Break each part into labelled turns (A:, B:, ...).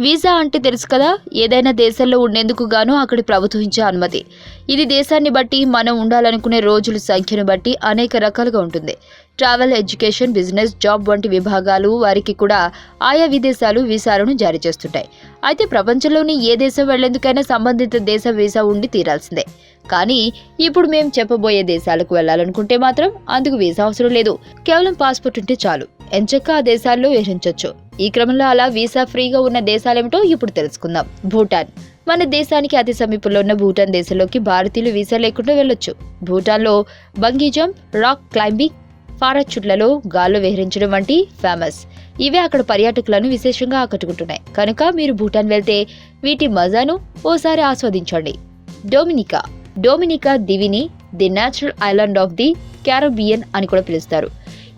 A: Visa అంటే తెలుసు కదా ఏదైనా దేశంలో ఉండేందుకు గాను అక్కడి ప్రభుత్వం ఇచ్చే అనుమతి. ఇది దేశాన్ని బట్టి మనం ఉండాలనుకునే రోజుల సంఖ్యను బట్టి అనేక రకాలుగా ఉంటుంది. ట్రావెల్ ఎడ్యుకేషన్ బిజినెస్ జాబ్ వంటి విభాగాలు వారికి కూడా ఆయా విదేశాలు వీసాలను జారీ చేస్తుంటాయి. అయితే ప్రపంచంలోని ఏ దేశం వెళ్ళేందుకైనా సంబంధిత దేశ వీసా ఉండి తీరాల్సిందే. కానీ ఇప్పుడు మేము చెప్పబోయే దేశాలకు వెళ్ళాలనుకుంటే మాత్రం అందుకు వీసా అవసరం లేదు. కేవలం పాస్పోర్ట్ ఉంటే చాలు. ఎంచక్క ఆ దేశాల్లో విహరించవచ్చు ఈ క్రమంలో అలా వీసా ఫ్రీగా ఉన్న దేశాలేమిటో ఇప్పుడు తెలుసుకుందాం. భూటాన్. మన దేశానికి అతి సమీపంలో ఉన్న భూటాన్ దేశంలోకి భారతీయులు వీసా లేకుండా వెళ్ళొచ్చు. భూటాన్లో బంగీ జంప్ రాక్ క్లైంబింగ్ పారాచుట్లలో గాల్లో విహరించడం వంటి ఫేమస్. ఇవే అక్కడ పర్యాటకులను విశేషంగా ఆకట్టుకుంటున్నాయి. కనుక మీరు భూటాన్ వెళ్తే వీటి మజాను ఓసారి ఆస్వాదించండి. Dominica. Dominica దివిని the natural island of the Caribbean అని కూడా పిలుస్తారు.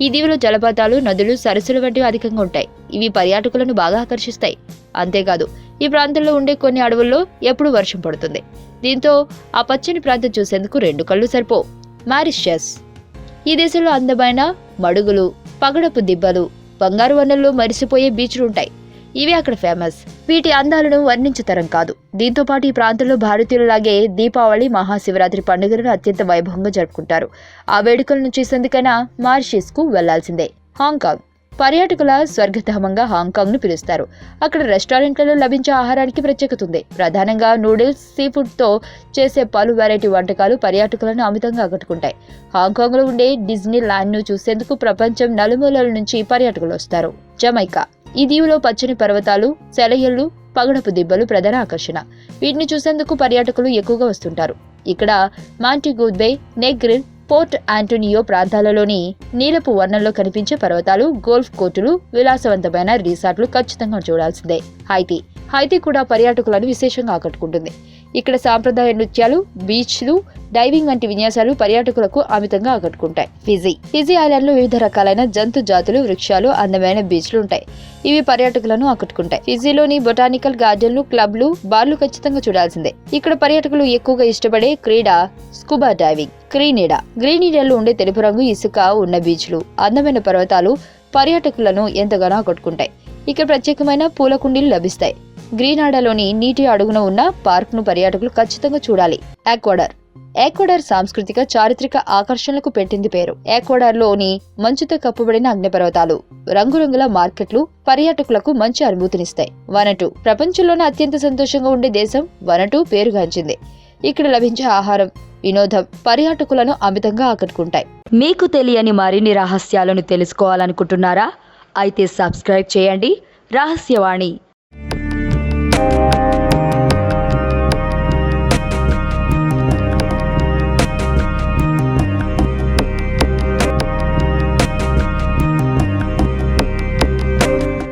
A: ఈ దీవిలో జలపాతాలు నదులు సరస్సులు వంటివి అధికంగా ఉంటాయి. ఇవి పర్యాటకులను బాగా ఆకర్షిస్తాయి. అంతేకాదు ఈ ప్రాంతంలో ఉండే కొన్ని అడవుల్లో ఎప్పుడూ వర్షం పడుతుంది. దీంతో ఆ పచ్చని ప్రాంతం చూసేందుకు రెండు కళ్ళు సరిపో. మారిషస్. ఈ దేశంలో అందమైన మడుగులు పగడపు దిబ్బలు బంగారు వనరులు మరిసిపోయే బీచ్లు ఉంటాయి. ఇవి అక్కడ ఫేమస్ వీటి అందాలను వర్ణించతరం కాదు. దీంతో పాటు ఈ ప్రాంతంలో భారతీయులలాగే దీపావళి మహాశివరాత్రి పండుగలను అత్యంత వైభవంగా జరుపుకుంటారు. ఆ వేడుకలను చూసేందుకైనా మారిషియస్కు వెళ్ళాల్సిందే. హాంకాంగ్. పర్యాటకుల స్వర్గధామంగా హాంకాంగ్ను పిలుస్తారు. అక్కడ రెస్టారెంట్లలో లభించే ఆహారానికి ప్రత్యేకత ఉంది. ప్రధానంగా నూడిల్స్ సీ ఫుడ్తో చేసే పలు వెరైటీ వంటకాలు పర్యాటకులను అమితంగా ఆకట్టుకుంటాయి. హాంకాంగ్లో ఉండే డిజ్నీ ల్యాండ్ను చూసేందుకు ప్రపంచం నలుమూలల నుంచి పర్యాటకులు వస్తారు. జమైకా. ఈ దీవులో పచ్చని పర్వతాలు సెలయళ్ళు పగడపు దిబ్బలు ప్రధాన ఆకర్షణ. వీటిని చూసేందుకు పర్యాటకులు ఎక్కువగా వస్తుంటారు. ఇక్కడ మాంటిగూద్బే నెగ్రిల్ పోర్ట్ ఆంటోనియో ప్రాంతాలలోని నీలపు వర్ణంలో కనిపించే పర్వతాలు గోల్ఫ్ కోర్టులు విలాసవంతమైన రిసార్ట్లు ఖచ్చితంగా చూడాల్సిందే. హైతీ. హైతీ కూడా పర్యాటకులను విశేషంగా ఆకట్టుకుంటుంది. ఇక్కడ సాంప్రదాయ నృత్యాలు బీచ్లు డైవింగ్ వంటి విన్యాసాలు పర్యాటకులకు అమితంగా ఆకట్టుకుంటాయి. ఫిజీ ఫిజీ ఐలాండ్లో వివిధ రకాలైన జంతు జాతులు వృక్షాలు అందమైన బీచ్లు ఉంటాయి. ఇవి పర్యాటకులను ఆకట్టుకుంటాయి. ఫిజీలోని బొటానికల్ గార్డెన్లు క్లబ్లు బార్లు ఖచ్చితంగా చూడాల్సిందే. ఇక్కడ పర్యాటకులు ఎక్కువగా ఇష్టపడే క్రీడ స్కూబా డైవింగ్ క్రీనీడ గ్రీనీడల్లో ఉండే తెలుపు రంగు ఇసుక ఉన్న బీచ్లు అందమైన పర్వతాలు పర్యాటకులను ఎంతగానో ఆకట్టుకుంటాయి. ఇక్కడ ప్రత్యేకమైన పూల కుండీలు లభిస్తాయి. గ్రీనాడాలోని నీటి అడుగున ఉన్న పార్క్ను పర్యాటకులు ఖచ్చితంగా చూడాలి. ఆక్వాడర్ ఏక్వడార్ సాంస్కృతిక చారిత్రక ఆకర్షణలకు పెట్టింది పేరు. ఏక్వడార్లోని మంచుతో కప్పబడిన అగ్నిపర్వతాలు రంగురంగుల మార్కెట్లు పర్యాటకులకు మంచి అనుభూతినిస్తాయి. వనటు ప్రపంచంలోనే అత్యంత సంతోషంగా ఉండే దేశం వనటు పేరుగాంచింది. ఇక్కడ లభించే ఆహారం వినోదం పర్యాటకులను అమితంగా ఆకట్టుకుంటాయి. మీకు తెలియని మరిన్ని రహస్యాలను తెలుసుకోవాలనుకుంటున్నారా? అయితే సబ్స్క్రైబ్ చేయండి. రహస్యవాణి.